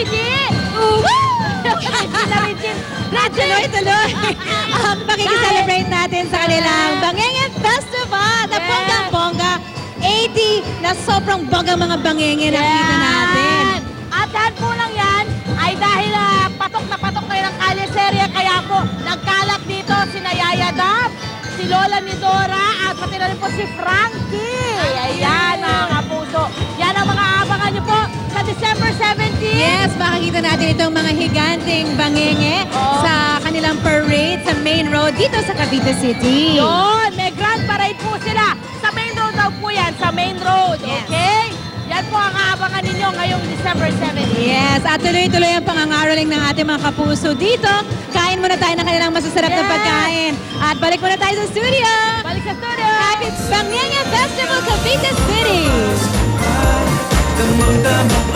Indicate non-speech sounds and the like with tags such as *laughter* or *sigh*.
Sige! *laughs* Tuloy-tuloy ang *laughs* makikiselebrate ah, natin sa kanilang Bangengen Festival na bonggang-bongga 80 na sobrang bongga mga bangengen ang kita natin. At dahil po lang yan ay dahil ah, patok na patok kayo ng kaliserya kaya po nagkalak dito si Nayaya Dab, si Lola ni Dora at pati na rin po si Frankie. nakita natin itong mga higanting bangenge Oo. sa kanilang parade sa main road dito sa Cavite City. Yun, may grand parade po sila. Sa main road daw po yan, sa main road, Yes. okay? Yan po ang aabangan ninyo ngayong December 17. Yes, at tuloy-tuloy ang pangangaraling ng ating mga kapuso dito. Kain muna tayo ng kanilang masasarap na pagkain. At balik muna tayo sa studio. Balik sa studio! Happy Bangenge Festival Cavite City! Damang-dama